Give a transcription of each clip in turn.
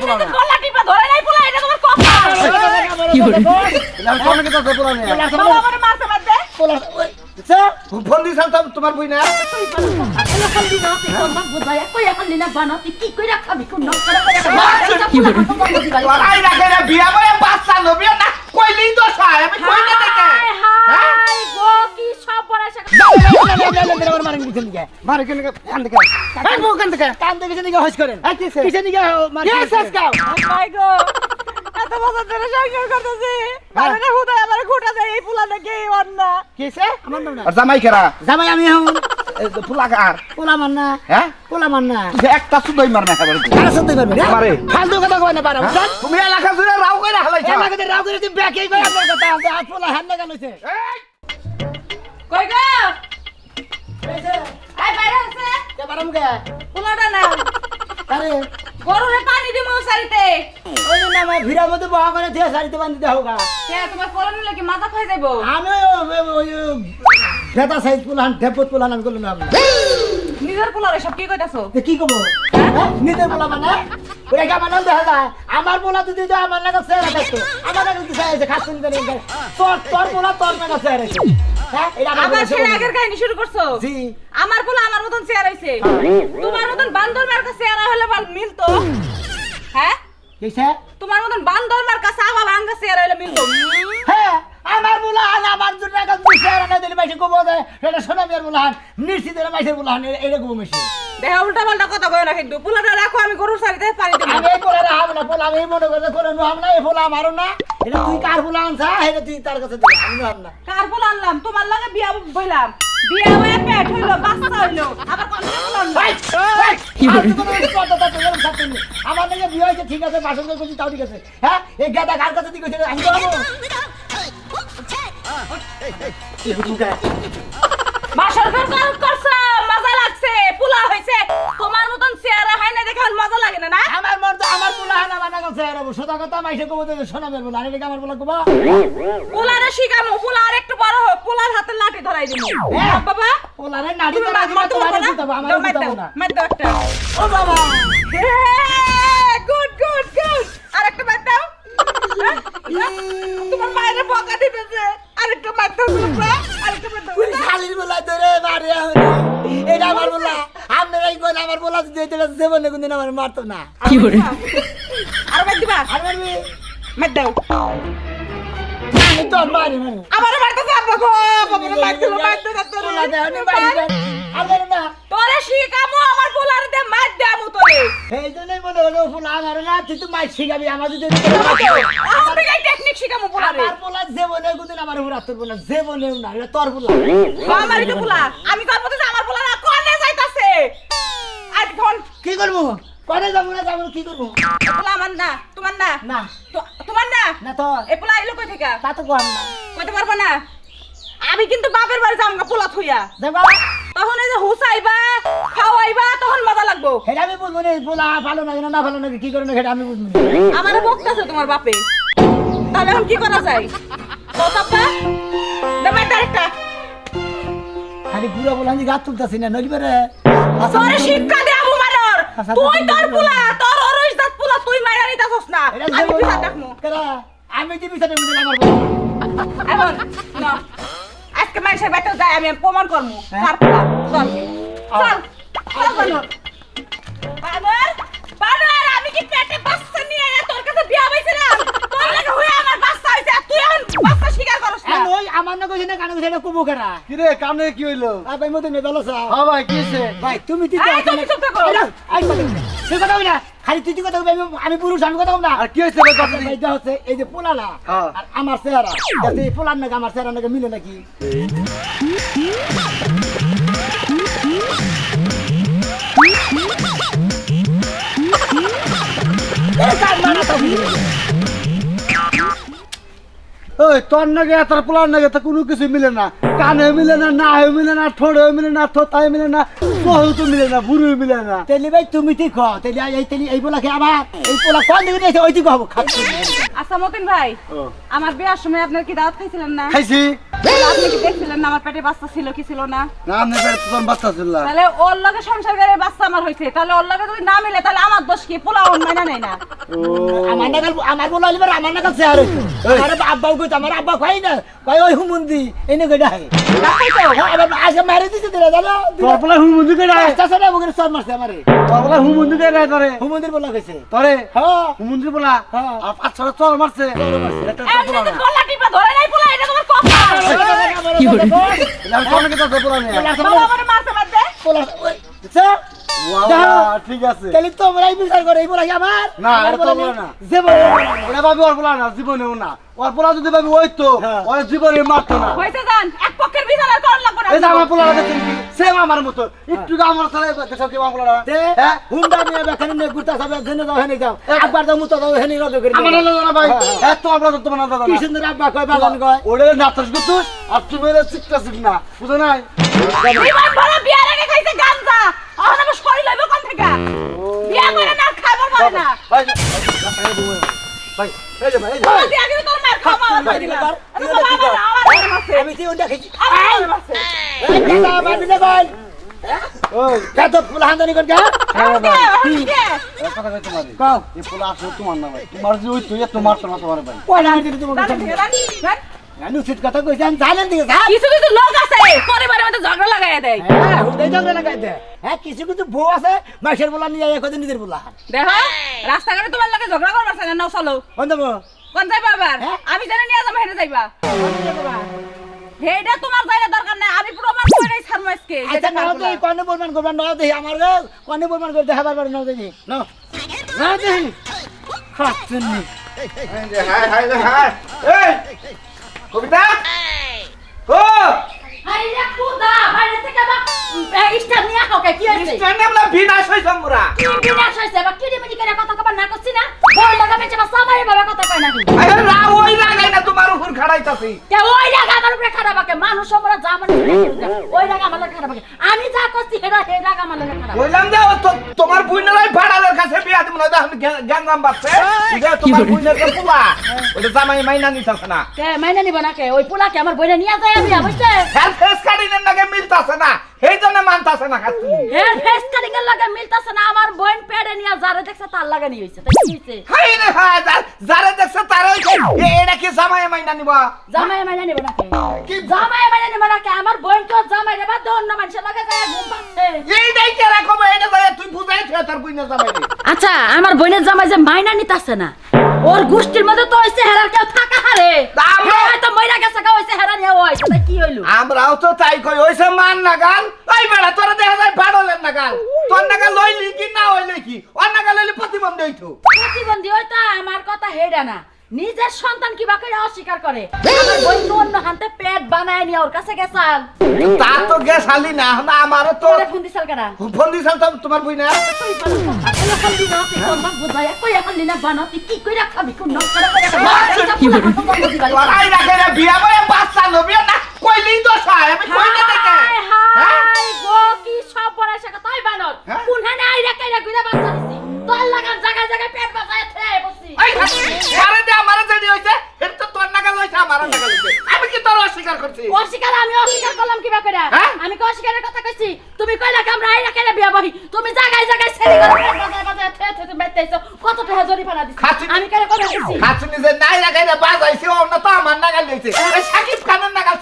পোলা না গলা টিপা ধরে নাই পোলা এটা তোমার কপাল কি করে? আমি কোন কি পোলা বাবা আমারে মারতে ফোন দিছ তোমার বই না? মারে কেন কান দেখে এই বউ কান দেখে কান কিসে নিকে হস করেন কিসে নিকে মার কে শেষ কাও মাই গো এত বছর ধরে সংসার করতেছি। কারণে হুদায় আমার ঘুটা যায় এই পোলা নাকি অন্না? কিসে আমার নাম না। আর জামাই কেরা জামাই আমি এখন। ফুলা পোলা মান হ্যাঁ? পোলা মান একটা সুদই মার খাবার কারা সত্যি পারবে রে ফালতু কথা কয় না পারা বুঝছেন? তুমি এলাকা জুড়ে রাও কইরা হালাইছ। এলাকাতে রাও করে তুই ব্যাকেই কই আপনার কথা আছে হাত পোলা হাত লাগানো হইছে কই গো? আই বাইরে আছে কে পারাম কে পোলাটা না। আরে। গরুরে পানি দিমু সারিতে। ওই জন্য আমার ভিড়ার মধ্যে বহা করে দিয়ে শাড়িতে বান্ধি দেওয়া হোক কে তোমার পোলা নিলে কি মাথা খাই যাইবো? আমি ওই ভেতা সাইজ পোলান ঢেপত পোলান আমি করলাম নিজের পোলারে সব কি কইতাছো? কি কব হ্যাঁ? নিজের পোলা মানে? ওরা আমার নাম দেখা যায় আমার পোলা তো দিতে আমার নাকা চেহারা দেখতো আমার নাকা দিতে চাইছে খাচ্ছেন তোর তোর পোলা তোর নাকা চেহারা হ্যাঁ আবার সে আগের কাহিনী শুরু করছ? জি। আমার পোলা আমার মতন চেয়ার হইছে তোমার মতন বান্দর মার্কা চেয়ারা হলে ভালো মিলতো? হ্যাঁ তোমার মতন বান্দর মার্কা সাবা ভাঙ্গা হলে মিলতো? হ্যাঁ আমার পোলা আন আমার দু টাকা দুই চেহারা না দিলে মাইসে কব যায় এটা সোনা মিয়ার পোলা হান নিশ্চিত এটা মাইসের পোলা হান এটা কব মেশি দেহ উল্টা পাল্টা কথা কয় না কিন্তু। পোলাটা রাখো আমি গরুর সারিতে পানি দেবো। আমি এই পোলা রাহাব না পোলা আমি মনে করে করে নুহাম না এই পোলা আমারও না। এটা তুই কার পোলা আনছা এটা তুই তার কাছে দিবি আমি নুহাম না। কার পোলা আনলাম? তোমার লাগে বিয়া বইলাম। বিয়া হয়ে পেট হইল বাচ্চা হইল। আবার কোন? আমার নাকি বিয়ে হয়েছে ঠিক আছে বাসন করে করছি তাও ঠিক আছে। হ্যাঁ এই গাদা কার কাছে আছে আমি বাসর ঘর লাগছে পোলা হইছে হয় মন বড় হোক হাতে লাঠি ধরাই দিব হ্যাঁ গুড গুড গুড আরেকটা মার দাও হ্যাঁ? তোমার মায়ের বকা দিতেছে আরেকটা মার দাও তোমরা আরেকটা মার দাও তুই শালির বলা ধরে মারে এটা আমার বলা। আপনারাই কোন আমার বলা যদি এটা জীবনে কোনদিন আমার মারতো না। কি করে? আর মার দিবা আর মারবি? মার দাও। আমি তো মারি মারি আমার মারতেছে আব্বা গো বাবা। বাড়ি না। শিখামো আমার পোলার দে মার দামু তোরে এই জন্যই মনে হলো পোলা আমার না তুই তো মাছ শিখাবি আমার যদি আমার থেকে টেকনিক শিখামো পোলারে। আমার পোলা জীবনে কোনদিন আমার উপর তোর পোলা জীবনেও না এটা তোর পোলা। আমারই তো পোলা। আমি তোর মধ্যে আমার পোলারা কোনে যাইতাছে। আজ ফোন কি করব? কনে যাব না যাব কি করব? পোলা আমার না তোমার না? না। তোমার না? না তো এ পোলা আইলো কই থেকে? তা তো কম না। কইতে পারব না? আমি কিন্তু বাপের বাড়ি যাম পোলা থইয়া। দেখো তখন এই যে হুসাইবা খাওয়াইবা তখন মজা লাগবো। সেটা আমি বুঝব না পোলা ভালো না না ভালো নাকি কি করে না আমি বুঝব না। আমার বকতাছে তোমার বাপে। তাহলে এখন কি করা যায়? তো পাপা দেবে একটা খালি বুড়া বলা আমি গাছ তুলতেছি না নইবে রে তোরে শিক্ষা দে আবু মানর আচ্ছা, তুই আচ্ছা, তোর আচ্ছা, পোলা তোর অরইস দাঁত পোলা তুই মাইরা নিতাছস না। আমি পিছা কেরা? আমি দিবি সাথে বুঝে আমার এখন না আজকে মাইসের বেটা যায় আমি প্রমাণ করমু হ্যাঁ? তার চল। চল চল বানর বানর বানর আমি কি পেটে বাচ্চা নিয়ে আয়া তোর কাছে বিয়া হইছিলাম? তোর লাগে হয়ে আমার বাচ্চা হইছে? আর তুই এখন বাচ্চা স্বীকার করছ না। ওই আমার না কইছে না কানে কইছে না কুবু কেরা? কি রে কামনে কি হইল? আর ভাই মতো ভালো সা হ্যাঁ ভাই কি হইছে? ভাই তুমি এই, তুমি চুপ থাকো। আই কথা বলি না। খালি তুই কথা আমি- আমি পুরুষ আমি কথা না আর কি হইছে ভাই কথা যা হচ্ছে এই যে পোলালা হ্যাঁ। আর আমার চেহারা যাতে এই পোলার নাকি আমার চেহারা নাকি মিলে নাকি কার মানা তো। ওই তোর নাকি এত পোলার নাকি? তো কোনো কিছু মিলে না। কানে মিলে না না মিলে না ঠোঁড়ে মিলে না থোতায় মিলে না বহু তো মিলে না বুড়ো মিলে না। তেলি ভাই তুমি ঠিক কও তেলি এই তেলি এই পোলা খেয়ে আবার এই পোলা কোন দিকে নিয়েছে ওই দিকে হব খাচ্ছি। আচ্ছা মতিন ভাই আমার বিয়ার সময় আপনার কি দাওয়াত খাইছিলেন না? খাইছি। আপনি কি দেখছিলেন না আমার পেটে বাচ্চা ছিল কি ছিল না? না আমি পেটে তোর বাচ্চা ছিল তাহলে ওর লগে সংসার করে বাচ্চা আমার হয়েছে তাহলে ওর লগে যদি না মিলে তাহলে আমার দোষ কি? পোলা অন মাইনা নেই না। আমার নাগাল আমার বলা হইলে আমার নাগাল চেহার আমার আব্বাও কইতো আমার আব্বা খাই না কই ওই হুমুন্দি এনে কই হ্যাঁ, আজকে মারে দিছে দিলে জানো তোর পোলা হুমুন্দি কে রায় পাঁচটা ছেলে মুখে সব মারছে আমারে তোর হুমুন্দি কে রায় তোরে হুমুন্দির বলা কইছে তোরে হ্যাঁ হুমুন্দি পোলা হ্যাঁ। আর পাঁচ ছটা চল মারছে এটা তো না। টিপা ধরে নাই পোলা এটা তোমার কপাল কি বলে? এটা আমি তোর নাকি তোর বাবা আমার মারতে মারতে বাবা, ঠিক আছে। তাহলে তোমরাই বিচার করে এই বলা আমার? না, তোমরা না। যে বলে ভাবি ওর পোলা না জীবনেও না। ওর পোলা যদি ভাবি ওই তো হ্যাঁ। ওর জীবনে মারতো না। হইছে যান এক পক্ষের বিচার আর করার লাগবে না। এই আমার পোলা দেখছেন সেম আমার মতো। একটু আমার ছেলে দেখছ কি আমার হ্যাঁ? হুন্ডা নিয়ে বেখানে নিয়ে ঘুরতে যাবে জেনে যাও হেনে যাও। একবার যাও মুতো যাও হেনে রগে করে আমার নিয়ে না ভাই। এত আমরা তো তোমার দাদা। কি সুন্দর আব্বা কয় বাগান কয়। ওরে নাচস গুতুস আর তুমি এর না। বুঝো নাই? জীবন ভরা বিয়ার আগে খাইছে গাঞ্জা। এখন আবার শরীর লইব কোন থেকে বিয়া করে না খাবার পারে না ভাই ভাই এই যে ভাই এই যে তোমার তোর মার খাওয়া আমার ভাই? আমার আমার আমি আমার এই বল ওই কত ফুল হান্দানি হ্যাঁ কি তোমারে ভাই যে ওই তুই তোমার তোমার তুমি আমি উচিত কথা কইছি আমি জানেন দিকে কিছু কিছু লোক আছে পরিবারের মধ্যে ঝগড়া লাগাই দেয়। হ্যাঁ হুন্ডাই ঝগড়া লাগাই দে হ্যাঁ কিছু কিছু বউ আছে মাসের বলা নিয়ে এক নিজের বলা। দেখো রাস্তাঘাটে তোমার লাগে ঝগড়া করবার চাই না নাও চলো। বন্ধ কোন যাইবা আবার? হ্যাঁ? আমি জানি নিয়ে যাব হেঁটে যাইবা। তোমার দরকার নাই আমি প্রমাণ করে ছাড়বো আজকে আচ্ছা নাও তো কনে বলমান করবা নাও দেখি আমার রে কনে বলমান করে দেখাবার পারে নাও দেখি নাও। নাও দেখি। খাচ্ছেন নি। Hi hi hi. এই! কবিতা? ও! আরে খুদা বাইরে থেকে বা ইস্টার নিয়ে হোকে কি হইছে স্ট্যান্ড আমরা বিনাশ হইছাম মোরা কি বিনাশ হইছে বা কি দিমনি করে কথা কবার না করছি না? বল লাগা মেচে বা সবাই বাবা কথা কয় না আরে রা ওই লাগাই না তোমার উপর খাড়াইতাছি। কে ওই রাগা আমার উপরে খারাপ মানুষ আমরা যা মানে ওই রাগা আমার লাগে আমি যা করছি হেরা হে রাগা আমার লাগে বললাম যে তোমার বুইনারাই ভাড়ালের কাছে বিয়া দিম না আমি গ্যাঙ্গাম বাচ্চা যে তোমার বুইনার কে পুলা ওটা জামাই মাইনা নিতাছে না। কে মাইনা নিব না কে ওই পোলাকে আমার বইনা নিয়ে যায় আমি অবশ্যই হ্যাঁ ফেস কাটিনের নাকি মিলতাছে না। সেই জন্য মানতাছে না খাচ্ছি হের ফেস কাটিং এর লাগে মিলতাছে না আমার বোন পেড়ে নিয়ে যারে দেখছে তার লাগা নিয়ে হইছে। তাই কি হইছে? হাই রে হাই যারে দেখছে তারে এটা কি জামাই মাইনা নিবা? জামাই মাইনা নিব না কে কি জামাই মাইনা নিব না কে আমার বোন তো জামাই রে অন্য মানুষের লাগে যায় ঘুম পাচ্ছে। এইটাই রাখব এটা যায় তুই বুঝাই থে তোর বুইনার জামাই রে আচ্ছা আমার বোনের জামাই যে মাইনা নিতাছে না ওর গোষ্ঠীর মধ্যে তো হইছে হেরার কেউ থাকা হারে। আমরা- হ্যাঁ, তো মইরা গেছে কা হইছে হেরা নিয়ে হইছে তাই কি হইল? আমরাও তো তাই কই হইছে মান নাগাল। ওই বেড়া তোরা দেখা যায় পাড়লেন নাগাল। তোর নাগাল লইলি কি না হইলে কি? ওর নাগাল লইলি প্রতিবন্ধী হইতো। প্রতিবন্ধী হইতা আমার কথা হেডা না। নিজের সন্তান কিবা করে অস্বীকার করে? আমার বোন তো অন্য হাতে পেট বানায় নিয়ে ওর কাছে গেছাল। তো গ্যাস হালি না আমারও তো ফোন দিছাল কেডা? ফোন দিছাল তো তোমার বই না? কোন কি কোন তো কি? কোন হানে আইরা কাইরা বাচ্চা দিছি? তোর লাগান জায়গায় জায়গায় পেট বসি এই আরে দে আমারে যদি হইছে এটা তো তোর নাগাল হইছে আমার নাগাল হইছে আমি কি তোর অস্বীকার করছি? অস্বীকার আমি অস্বীকার করলাম কিবা করে হ্যাঁ? আমি কি অস্বীকারের কথা কইছি? তুমি কইলা কি আমরা আইরা কাইরা বিয়া বহি? তুমি জায়গায় জায়গায় ছেড়ে গেল তুমি বাইতেছো কত টাকা জরিমানা দিছি? আমি কেন কথা কইছি? নাই রাখাই রে বাজাইছে অন্য তো আমার নাগাল এই সাকিব খানের নাগাল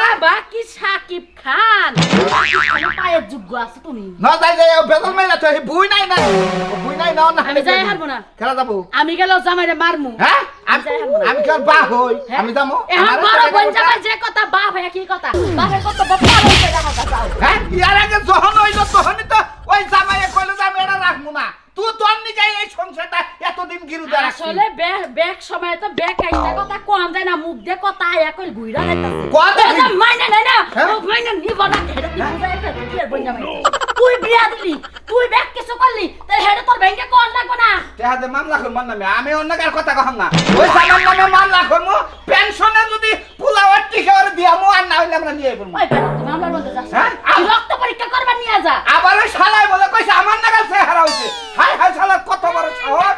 বাবা কি সাকিব খান। পায়ের যোগ্য আছে তুমি। না যাই যাই বেতন মাইলা তো বুই নাই না। বুই নাই না না আমি যাই হারবো না। খেলা যাব। আমি গেল জামাইরে মারমু। হ্যাঁ? আমি। আমি কি আর বা হই? হ্যাঁ? আমি যাব? এখন আমারও বড় বোন। জামাই যে কথা বাপ হয়ে কি কথা? বাপের কত বাপ করে রাখা কথা হ্যাঁ ইয়ার আগে যখন হইল তখনই তো ওই জামাইয়ে কইলো যে আমি এটা রাখব না। তুই তোর নিকাই এই সংসারটা এতদিন গিরুদে রাখছিস আসলে ব্যাগ সময় তো ব্যাগ খাইতে কথা কোন যায় না মুখ দিয়ে কথা আয়া কই ঘুইরা যাইতাছে যে মাইনা নাই না হ্যাঁ? মাইনা নিব না হেডা তুই বুঝাই ফেল জামাই তুই বিয়া দিলি তুই ব্যাগ কিছু করলি তাই হেডা তোর ব্যাংকে কোন লাগবে না? তেহাতে মামলা করব নামে আমি অন্য কার কথা কহম না। ওই জামার নামে মামলা করব পেনশনে যদি পুলাওয়ার টিকা ওরে দিয়ামু আর না হইলে আমরা নিয়ে করব ওই বলতে যাস হ্যাঁ? রক্ত পরীক্ষা করবার নিয়ে যা। আবার ওই শালাই বলে কইছে আমার নাগাল চেহারা হইছে। হাই হাই শালার কত বড় কথা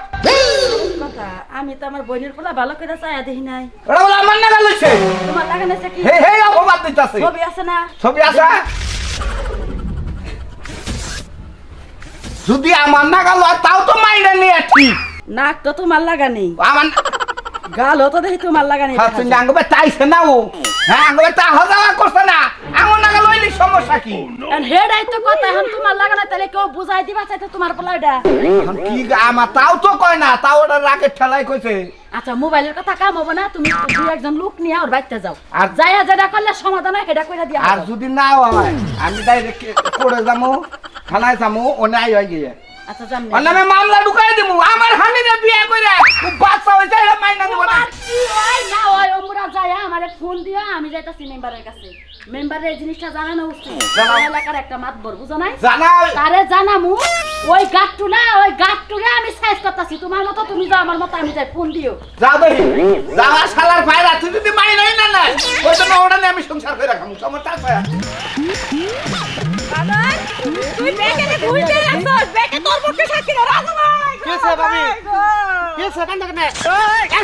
আমি তো আমার বোনের পোলা ভালো করে চায়া দেখি নাই। ওরা বলে আমার নাগাল হইছে তোমার লাগানো আছে কি? হে হে অপবাদ দিতাছে। ছবি আছে না? ছবি আছে? যদি আমার নাগাল হয় তাও তো মাইনে নিয়ে ঠিক নাক তো তোমার লাগানি আমার গাল হতো দেখি তোমার লাগানি হ্যাঁ তুমি আঙ্গবে চাইছে না ও। হ্যাঁ আঙ্গবে চাহা যাওয়া করছে না। আঙুল নাগা লইলি সমস্যা কি? হেডাই তো কথা এখন তোমার লাগানা তাহলে কেউ বুঝাই দিবা চাইতে তোমার এটা এখন কি আমার তাও তো কয় না তাও ওটা রাগের ঠেলাই কইছে। আচ্ছা মোবাইলের কথা কাম হবে না তুমি দুই একজন লোক নিয়ে ওর বাড়িতে যাও। আর যাইয়া যেটা করলে সমাধান হয় সেটা করে দিয়া আর যদি না হয় আমি ডাইরেক্ট করে যাব থানায় যাব ওনে আই হয়ে গিয়ে। আচ্ছা জান আমি মামলা ঢুকাই দিব আমার হানিরে বিয়ে করে। ও বাচ্চা হইছে এটা মাইনা দিব না। কি হয়? না হয় ওমরা যায় আমারে ফোন দিয়া আমি যাইতাছি মেম্বারের কাছে। মেম্বারের এই জিনিসটা জানানো উচিত। এলাকার একটা মাতবর বুঝো নাই? জানা তারে জানামু? ওই গাট্টু না ওই গাট্টুকে আমি সাইজ করতেছি। তোমার মতো তুমি যাও আমার মতো আমি যাই ফোন দিও। যাও দেখি। যাওয়া শালার ভাইরা তুই যদি মাইনাই না নাই ওই জন্য ওটা আমি সংসার করে রাখাম সমস্যা আছে তুই বেকে ভুলতে আসছ বেকে তোর পক্ষে সাক্ষী না রাজু ভাই কে সে বাবি? কে সেখান থেকে নে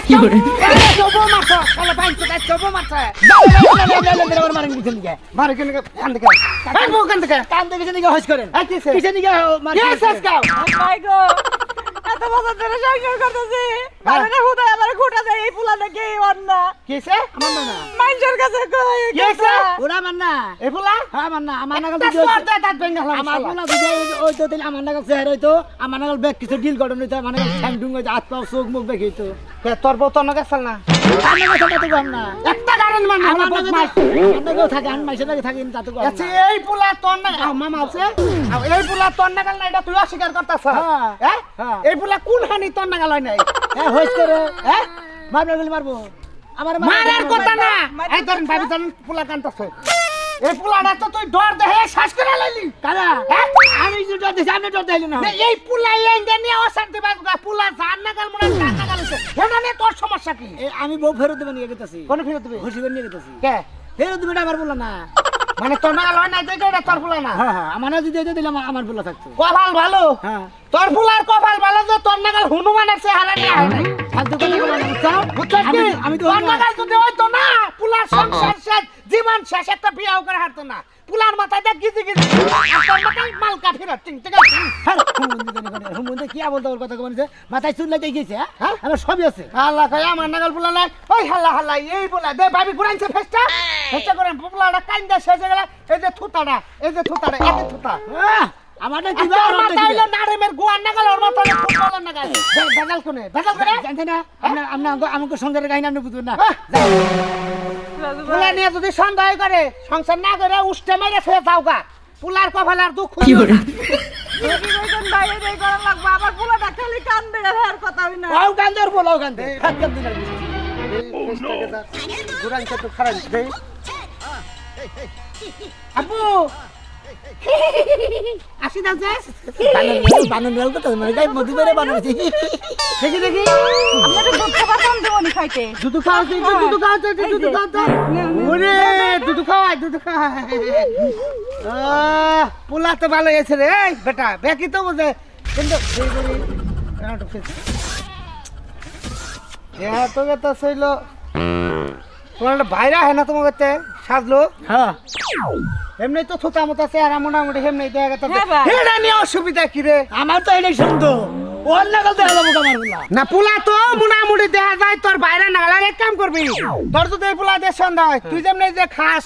কি করে চবো মারছ শালা পাইছ তা চবো মারছ মারেন কিছু নিকে মারে কেন কান এই বউ কান থেকে কান থেকে কিছু নিকে হস করেন এই কিসে? কিছু নিকে কে শেষ কাও ভাই গো এত বছর ধরে সংসার করতেছি। কারণ হুদায় আমার ঘোটা যায় এই ফুলা নাকি অন্না কিসে আমার না মানুষের কাছে কই কিসে ওরা আমার না। এই ফুলা হ্যাঁ আমার না। আমার নাগাল তা যদি সর দে দাঁত ভেঙে গেলাম আমার পোলা যদি ওই তো তাহলে আমার নাগাল চেহারা হইতো আমার নাগাল ব্যাগ কিছু ডিল গঠন হইতো আমার ঠ্যাং ঠুং হইতো হাত পাও চোখ মুখ দেখে হইতো তোর বউ তোর নাগাল কম না? একটা মান আমার আমার নাগাল বদমাইশ। আমার নাগাল থাকে আমি মাইসের নাগাল থাকি তা তো আচ্ছা এই পোলা তোর না মামা আছে? এই পোলা তোর না এটা তুই অস্বীকার করতাছ? হ্যাঁ, হ্যাঁ? হ্যাঁ। এই পোলা কোন হানি তোর হয় নাই? হ্যাঁ হইস করে। হ্যাঁ? মারবো আমার মারার কথা না। এই ধরেন ভাবি ধরেন পোলা কান্তাছে। এই পোলাটা তো তুই ডর শ্বাস করে লাইলি। কারা? হ্যাঁ? আমি যে ডর আপনি ডর না। না, এই পোলা এই নিয়ে অশান্তি পোলা জান মনে জান নিয়ে তোর সমস্যা কি? আমি বউ ফেরত দেবেন নিয়ে গেতেছি। কোন ফিরে দিবি? করে নিয়ে গেতেছি। কে? ফেরত দেবেন আমার বলল না। মানে তোর নাগাল হয় নাই দেখে এটা তোর পোলা না? হ্যাঁ হ্যাঁ আমার যদি এটা দিলাম আমার বলল থাকতো। কপাল ভালো? হ্যাঁ। তোর ফুলার কপাল ভালো যে তোর নাগাল হনুমানের চেহারা নিয়ে হয় নাই। ফালতু কথা বলো না বুঝছ? আমি- আমি তো তোর যদি হইতো না, পুলার সংসার শেষ, জীবন শেষ, একটা বিয়াও করে হারতো না। পুলার মাথায় দেখ গিজি গিজি। আর মাথায় মালকা ফেরত, টিং টিং টিং। হ্যাঁ, হুমুন্দি জানি করে, হুমুন্দি কি বলতে ওর কথা বলছে মাথায় চুল লাইতে গেছে হ্যাঁ হ্যাঁ? আমার সবই আছে আল্লাহ কয়, আমার নাগাল পুলা নাই। ওই হাল্লা হাল্লা, এই পুলা, দে ভাবি ঘুরাইছে ফেসটা। ফেসটা ঘুরান, পুলাটা কাইন্দা শেষ হয়ে গেলে, এই যে থুতাটা, এই যে থুতাটা, এতে থুতা। তোর আর ওরটা মাথা হইল। নারিমের গুয়ার নাগাল, ওর মাথা হইল ফুটবলের নাগাল। দে- ভেজাল কোনে? ভেজাল কোনে? জানতে না আপনার আপনার আমাকে সংসারের কাহিনী আপনি বুঝবেন না। আহ, পুলা নিয়ে যদি সন্দেহ করে সংসার না করে উষ্টে মেরে ফেলে যাও গা। পুলার কপাল আর দুঃখ কি না। না আপু আসি না যে। বানান বানান বেল কথা মানে গাই মধু বেরে বানাইছি দেখি দেখি। আপনাদের দুধ খাবার কোন দেবনি খাইতে। দুধু খাওয়াচ্ছে দুধু খাওয়াচ্ছে দুধু খাওয়াচ্ছে ওরে দুধু খাওয়াই দুধু খাওয়াই পোলা তো ভালো গেছে রে এই বেটা বেকি তো বোঝে। কিন্তু। ইহা তো কথা ছিল তোমার একটা ভাইরা হয় না তোমার কাছে সাজলো? হ্যাঁ। এমনি তো থুতা মতো চেহারা মোটামুটি এমনি দেখা গেছে। এটা। হেডা নিয়ে অসুবিধা কি রে? আমার তো এটাই শুনতো ওর লাগাল দেখা যাব বলা না পোলা তো মোটামুটি দেখা যায় তোর বাইরে না আর এক কাম করবি তোর যদি এই পোলা দিয়ে সন্ধ্যা হয় তুই যেমনি যে খাস।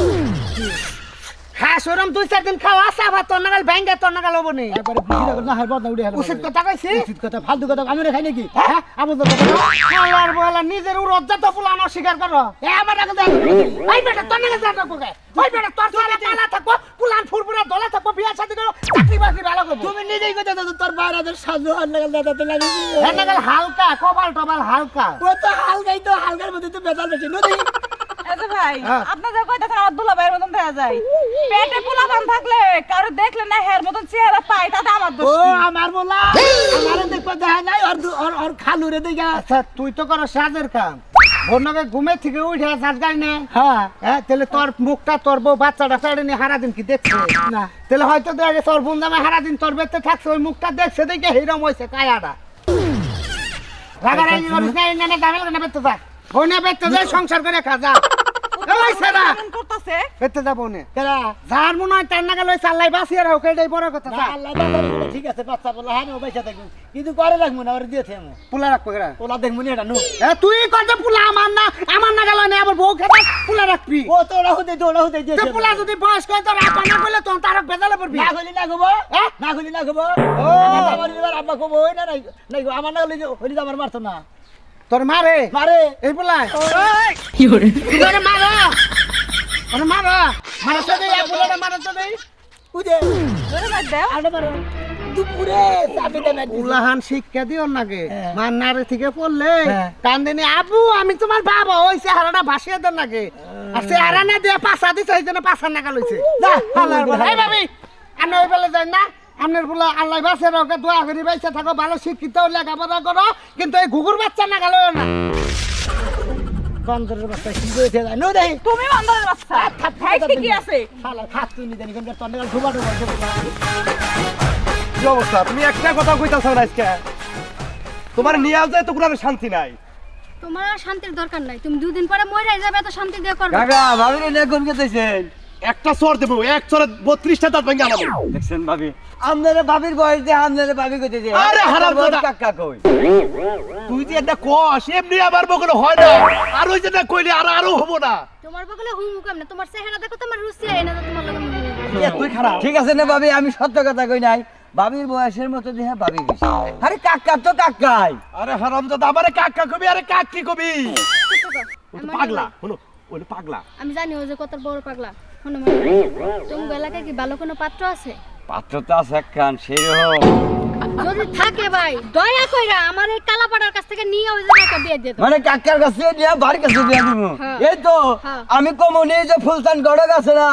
খাস ওরম দুই চার দিন খাওয়া আবার তোর নাগাল ভেঙ্গে তোর নাগাল হব নি। একবারে বুঝি না না হারবাদ না উড়ে হারবাদ উচিত কথা কইছি উচিত কথা ফালতু কথা আমি খাই নাকি? হ্যাঁ? আমার তো বলা। নিজের উরজ্জা তো পোলা অস্বীকার করো। এ আমার নাগাল দেখ ওই বেটা তোর নাগাল যাটা কোকে ওই বেটা তোর সারা পালা থাকো পুলান ফুরফুরা দলে থাকো বিয়া শাদি করো চাকরি বাকরি ভালো করব। তুমি নিজেই কথা দাদা তোর বাইরে সাজু আর লাগাল দাদা তো লাগে এর নাগাল হালকা কপাল টপাল হালকা। ও তো হালকাই তো হালকার মধ্যে তো বেতাল বেশি নদী ভাই হ্যাঁ। আপনাদের দুলা ভাইয়ের মতন দেখা যায়? পেটে পোলা থাকলে কারও দেখলে না হের মতন চেহারা পাই তাতে আমার দোষ কি? আমার বলা আমার দেখা নাই আর আর আর খালুরে দেখা আচ্ছা তুই তো করো সাজের কাম। ঘুমে থেকে উঠে সাজ গাই নে হ্যাঁ। হ্যাঁ তাহলে তোর মুখটা তোর বউ বাচ্চাটা নিয়ে হারা দিন কি দেখছে? না। তাহলে হয়তো দেখে তোর বন্ধামে হারা দিন তোর বেতে থাকছে ওই মুখটা দেখছে দেখে হিরম হয়েছে কায়াটা। রাগারাগি করিস না এই নানে দামেল কেন বেতে থাক। ফোনে বেতে যায় সংসার করে খাজা লইছে না এমন করতাছে? যাব নে কেরা? যার মনে হয় তার নাগাল লইছে আল্লাহ বাঁচিয়ে রাখো এটাই বড় কথা আল্লাহ ঠিক আছে বাচ্চা বলে হ্যাঁ ও পয়সা থাকব। কিন্তু করে রাখব না ওরা দিয়েছে আমি পুলা রাখব দেখব না এটা নু। তুই কত পুলা আমার না আমার নাগাল হয় না আবার বউ খেতে পুলা রাখবি। ও তো ওরা হতে তো ওরা হতে দিয়েছে পুলা যদি বয়স করে তো রাখবা না করলে তখন তার বেজালে পড়বি। না না গবো? না খুলি না গবো ও। আমার আব্বা কবো না নাই নাই আমার না হলে যে- হইলে তো আমার মারতো না। তোর মারে? মারে। এই পুলা Fiore, তোরে মারা। ওরে মারা। মারা তো দেই আর পুলাটা মারা তো দেই। উদে। ধরে রাখ দাও। আরে মারো। দুপুরে চাবি দে উলাহান শিক্ষা দিও নাকি হ্যাঁ। মার নারে থেকে পড়লে হ্যাঁ। কান্দিনি আবু আমি তোমার বাবা। ওই চেহারাটা ভাসিয়ে দেন নাকি আর চেহারা না দিয়ে পাশা দিছে ওই জন্য পাশা নাকা লইছে যা হালার বলা এই ভাবি আমি ওই বেলা যাই না। আপনার বলে আল্লাহ বাসে রকে দোয়া করি বাইসে থাকো ভালো শিক্ষিত লেখাপড়া করো কিন্তু এই ঘুঘুর বাচ্চা না। বন্দরের বাচ্চা কি কইছে নো দেই তুমি বান্দরের বাচ্চা? হ্যাঁ ঠিকই আছে। শালা খাত তুই জানি কোন তন্নে গাল ঢুবা ঢুবা ঢুবা কি অবস্থা? তুমি একটা কথা কইতাছ না আজকে? তোমার নিয়ে যায় তো কোনো শান্তি নাই। তোমার শান্তির দরকার নাই। তুমি দুদিন পরে মরে যাবে শান্তি দিয়ে করবে। কাকা একটা চর দেবো এক চরে বত্রিশটা দাঁত ভেঙে আনাবো। দেখছেন ভাবি? আপনারা ভাবির বয়স দিয়ে আপনারা ভাবি কইতেছে আরে হারাম দাদা। কাকা কই? তুই যে একটা কষ এমনি আবার বকলে হয় না। আর ওই যে না কইলে আর আরও হব না। তোমার বগলে হুম হুকাম না তোমার চেহারা দেখো তোমার রুচি আই না তোমার লগে তুই খারাপ। ঠিক আছে না ভাবি আমি সত্য কথা কই নাই। ভাবির বয়সের মতো দেহা ভাবি গেছে আরে কাকা তো কাকাই। আরে হারাম দাদা আমারে কাকা কবি আরে কাক কি কবি আমার পাগলা। হলো ওই পাগলা। আমি জানি ও যে কত বড় পাগলা। শোনো তুমি এলাকায় কি ভালো কোনো পাত্র আছে? পাত্র তো আছে একখান সেরকম যদি থাকে ভাই দয়া কইরা আমার এই কালাপাড়ার কাছ থেকে নিয়ে ওই দিয়ে। মানে কাকার কাছে নিয়ে বাড়ির কাছে দিয়ে দিব। হ্যাঁ। এই তো হ্যাঁ। আমি কমনি যে ফুলতান গড়ক আছে না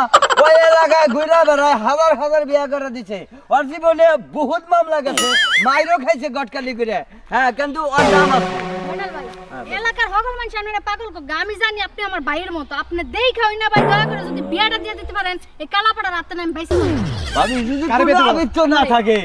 ওই এলাকায় ঘুরে বেড়ায় হাজার হাজার বিয়া করে দিছে। ওর জীবনে বহুত মামলা গেছে মাইরও খাইছে গটকালি করে। হ্যাঁ কিন্তু ওর দাম আছে। এলাকার হগর মানুষ আপনারা পাগল কো আমি জানি আপনি আমার ভাইয়ের মতো। আপনি দেই খাওই না ভাই দয়া করে যদি বিয়াটা দিয়ে দিতে পারেন এই কালাপাড়ার রাতে আমি বাইসে ভাবি যদি কারে কোনো বেঁধে না থাকে।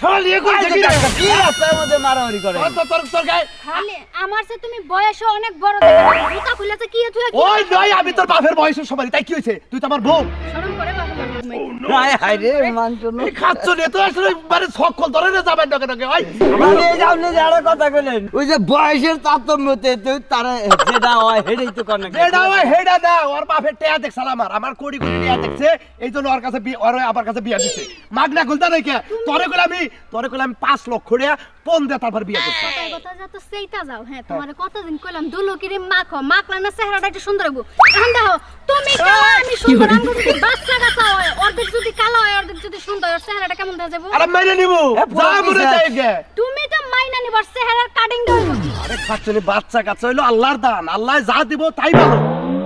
শালা নিয়ে কই এই যে দেখি রে। কাকা, কি রাস্তার মধ্যে মারামারি করে? তোর- তোর তোর তোর খালি আমার সে তুমি বয়সে অনেক বড় দেখে জুতা খুলেছে কি তুই ওই নয় আমি তোর বাপের বয়সের তাই কি হয়েছে? তুই তো আমার বউ। শরম করে বাবা। হায় হায় রে মানছো না খাচ্ছ নে তো আসলে মানে সকল ধরে না যাবেন নাকি নাকি ওই মানে এই যে আপনি যে কথা কইলেন ওই যে বয়সের তারতম্যতে তো তারা যেটা হয় হেডেই তো করে যেটা ওই হেডা দা ওর বাপের টেয়া দেখছে আমার আমার কোটি কোটি টেয়া দেখছে এই জন্য ওর কাছে ওর আমার কাছে বিয়া দিছে। মাগনা খুলতা নাকি তোরে কইলে আমি তোরে কইলে আমি পাঁচ লক্ষ টাকা পন দিয়ে তারপর বিয়ে করছি। কথা যা তো সেইটা যাও হ্যাঁ তোমার কতদিন কইলাম দুলো কিরে মাখো মাখলা না চেহারাটা একটু সুন্দর হইব। এখন দেখো তুমি কালা আমি সুন্দর আমি যদি বাচ্চা কাচ্চা হয় অর্ধেক যদি কালো হয় অর্ধেক যদি সুন্দর হয় চেহারাটা কেমন দেখা যাব? আরে মেনে নিব যা মনে। চাই গে। তুমি তো মাইনা নিবার চেহারার কাটিং দেবো আরে বাচ্চা কাচ্চা হইল আল্লাহর দান আল্লাহ যা দিব তাই ভালো।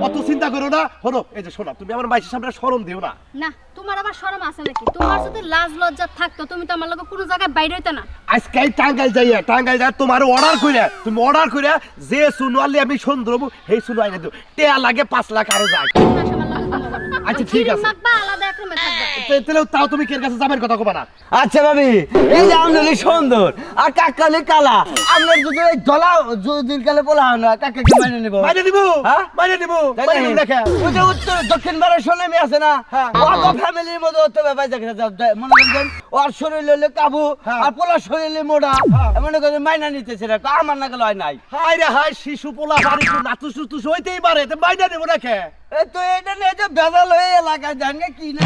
অত চিন্তা করো না। হলো এই যে শোনা তুমি আমার মাইসের সামনে শরম দিও না। না তোমার আবার শরম আছে নাকি? তোমার যদি লাজ লজ্জা থাকতো তুমি তো আমার লগে কোনো জায়গায় বাইরে হইতো না। আজকে এই টাঙ্গাইল যাইয়া টাঙ্গাইল যা তোমার অর্ডার কইরা তুমি অর্ডার কইরা যে সুনওয়ালি আমি সুন্দর হব সেই সুনু আইনা দিও। টেয়া লাগে পাঁচ লাখ আরও যায়। আচ্ছা, ঠিক আছে। তাহলে তাও তুমি কে কাছে যাবেন কথা কবা না? আচ্ছা ভাবি এই যে আমদানি সুন্দর আর কাকালে কালা আপনার যদি এই দলা যদি কালে বলা হয় না কাকা কি মাইনে নিব? হ্যাঁ? মাইনে নিব? মাইনে নিব দেখা। ওই যে উত্তর দক্ষিণ ভারত সোনামি আছে না হ্যাঁ। অত ফ্যামিলির মধ্যে অত ব্যাপার দেখা যায় মনে করছেন ওর শরীর হলে কাবু হ্যাঁ। আর পোলার শরীর মোড়া মনে করেন মাইনা নিতেছে না আমার না গেলে হয় নাই। হাই রে হাই শিশু পোলা বাড়ি তো নাতুস হইতেই পারে তো মাইনে নিব না তো এটা নিয়ে যে বেজাল হয়ে এলাকায় জানগে কি না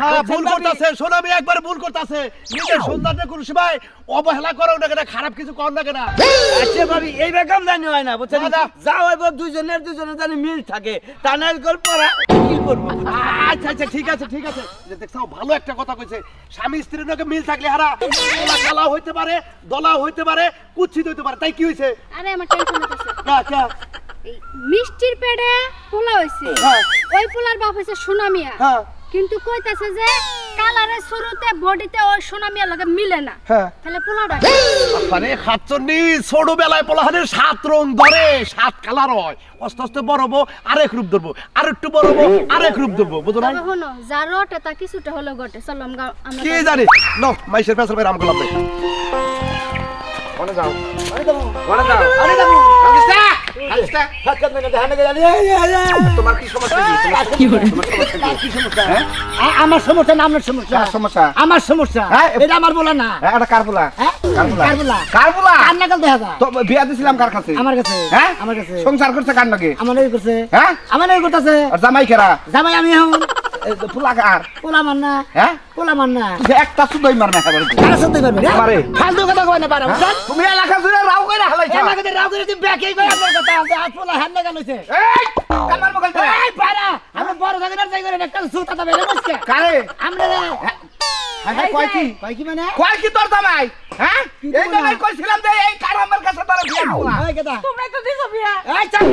হ্যাঁ ভুল বুঝছেন ভাবি? করতেছে একবার ভুল করতেছে। নিজের সন্তানকে কোন সময় অবহেলা করো না কেন খারাপ কিছু কর না। কেন আচ্ছা ভাবি এই রকম জানি হয় না বুঝছেন? না, না। যা হইব দুজনের দুজনের জানি মিল থাকে। তা না গল্প কি করব? আচ্ছা আচ্ছা ঠিক আছে ঠিক আছে। দেখছাও ভালো একটা কথা কইছে। স্বামী স্ত্রীর নাকি মিল থাকলে হারা হইতে পারে দলাও হইতে পারে কুচ্ছিত হইতে পারে। তাই কি হইছে? আরে আমার টেনশন হইতেছে। কা কা? এই মিষ্টির পেটে পোলা হইছে। হ্যাঁ। ওই পোলার বাপ হইছে সোনামিয়া হ্যাঁ। কিন্তু কইতাছে যে কালারে শুরুতে বডিতে ওই সোনামিয়া লগে মিলে না। হ্যাঁ। তাহলে পোলাটা আরে খাচ্চন্নি ছোটবেলায় পোলাহানের সাত রং ধরে সাত কালার হয়। আস্তে আস্তে বড় হব আরেক রূপ ধরবো আর একটু বড় হব আরেক রূপ ধরবো বুঝো না হনো যা রটে তা কিছুটা হলো ঘটে। চলো আমরা কে জানি? নো মাইশের পেছনে ভাই রাম গোলাপ ভাই যাও। যাও। তোমার কি সমস্যা কি? সমস্যা আমার সমস্যা না আপনার সমস্যা? আমার সমস্যা হ্যাঁ? এটা আমার বলা না হ্যাঁ, এটা কার? হ্যাঁ? কার? কার? কার? দেখা যায় তো বিয়া দিছিলাম কার কাছে? আমার কাছে হ্যাঁ? আমার কাছে সংসার করছে কার নাকি? আমার এই করছে হ্যাঁ? আমার এই করতেছে আর জামাই কেরা? জামাই আমি এখন পোলা কার? পোলা মান না হ্যাঁ? পোলা মান না যে একটা শুধুই মার না খাবার। কারা শুনতে পারবে রে আমারে? ফালতু কথা কয় না পারা বুঝছেন তুমি এলাকা জুড়ে রাও কইরা হালাইছো। এলাকাতে রাও করে তুমি ব্যাকেই কই আপনার কথা আছে আজ পোলা হ্যান নাগাল হইছে এই, কান্নার মুখে ধরে। এই পারা আমি বড় থাকেন যাই করে একটা সুতা তা বেরে বসছে কারে? আমরা হ্যাঁ, হ্যাঁ, কয় কি? কয় কি মানে কয় কি তোর জামাই? হ্যাঁ? এই জামাই কইছিলাম যে এই কারামের কাছে তোরা বিয়া করব না। কথা তোমরাই তো দিছো বিয়া এই চল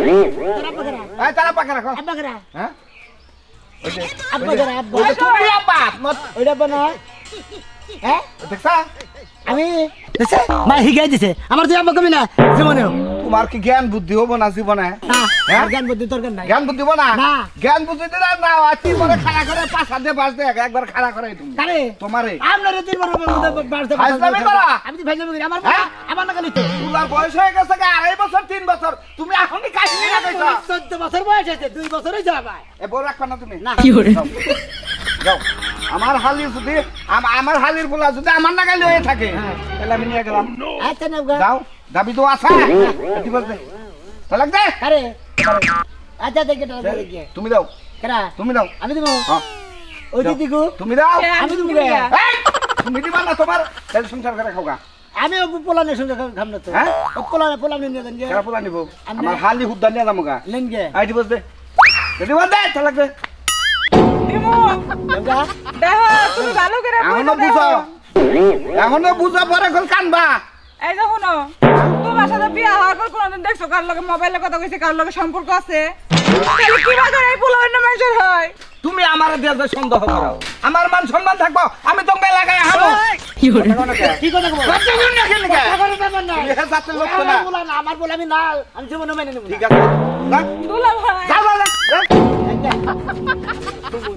তোরা পকড়া এই, তারা পাকে রাখো। আব্বা হ্যাঁ? ওই যে, আব্বা করা আব্বা। ওই যে আব্বা, মত- ওইটা বানা হ্যাঁ? দেখছা? আমি দেখছে? মা হিগাই দিছে। আমার যে আব্বা কমি না জীবনেও তোমার কি জ্ঞান বুদ্ধি হব না জীবনে? হ্যাঁ? জ্ঞান বুদ্ধি দরকার নাই। জ্ঞান বুদ্ধি হব না। জ্ঞান বুদ্ধি দিলে না আছি পরে খাড়া করে পাঁচ হাতে বাস দে একবার খাড়া করে? তুমি তোমারে ফাইজলামি করা? আমি তো ফাইজলামি করি আমার হ্যাঁ? আমার না তো তোমার বয়স হয়ে গেছে গা, আড়াই বছর তিন বছর। তুমি এখনই কাশি না কইছো? চোদ্দ বছর বয়স হয়েছে দুই বছরই যাবা এ বড় রাখবা না তুমি। না। কি করে যাও। আমার হালির যদি আম- আমার হালির পোলা যদি আমার নাগালে হয়ে থাকে তাহলে আমি নিয়ে গেলাম। আচ্ছা যাও দাবি তো কি বলতে কারে আচ্ছা দেখে তুমি দাও। কারা? তুমি দাও। আমি দেবো? হ্যাঁ, ওই তুমি দাও। হ্যাঁ, আমি তুমি তুমি দিবা না তোমার তাহলে সংসার করে খাওগা আমি ও পোলানের সঙ্গে খাম না তো। হ্যাঁ? ও পোলানে পোলাম নিয়ে দেন গে কেরা পোলা নিব? আমি- আমার হালি হুদ্দা নিয়ে যাব গা। লেন গে আই দিবস দে দিবস দে তাহলে দে এখনও বুঝো বুঝো এখনও বুঝো পরে কল কানবা এই যে শুনো তোমার সাথে বিয়া হওয়ার পর কোনদিন দেখছ কার লগে মোবাইলে কথা কইছে কার লগে সম্পর্ক আছে? তাহলে কি বাজার এই পোলা অন্য মানুষের হয়? তুমি আমার যে সন্দেহ করো আমার মান সম্মান থাকব আমি তোমাকে লাগাই হামো কি করে কি? কথা কব কথা বল না কেন কে? কথা বলে ব্যাপার না তুমি এর জাতের লোক না। আমার পোলা না আমার পোলা আমি না আমি জীবনে মেনে নেব ঠিক আছে। না? দুলা ভাই। যাও, যাও, যাও, যাও।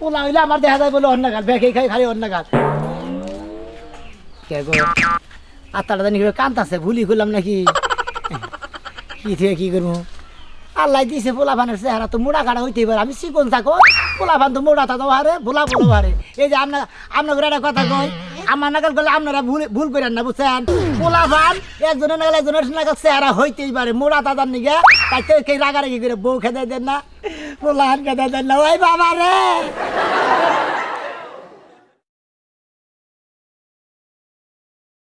পোলা আমার দেখা যায় বলে অন্য গাল খাই খালি অন্য গাল আত্মাটা ভুলি করলাম নাকি কি থেকে কি করব আল্লাহ দিছে পোলা ফানের চেহারা তো মোড়া কাটা হইতে পারে আমি চিকন থাকো পোলা ফান তো মোড়া থাকো হারে ভোলা বলো হারে এই যে আপনার আপনার একটা কথা কই আমার নাগাল গেলে আপনারা ভুল ভুল করেন না, বুঝছেন? পোলা ভান একজনের নাগাল একজনের নাগাল চেহারা হইতেই পারে। মোড়া দাদার নিগে, তাই রাগারাগি করে বউ খেতে দেন না। পোলা হান দেন না। ওই বাবা রে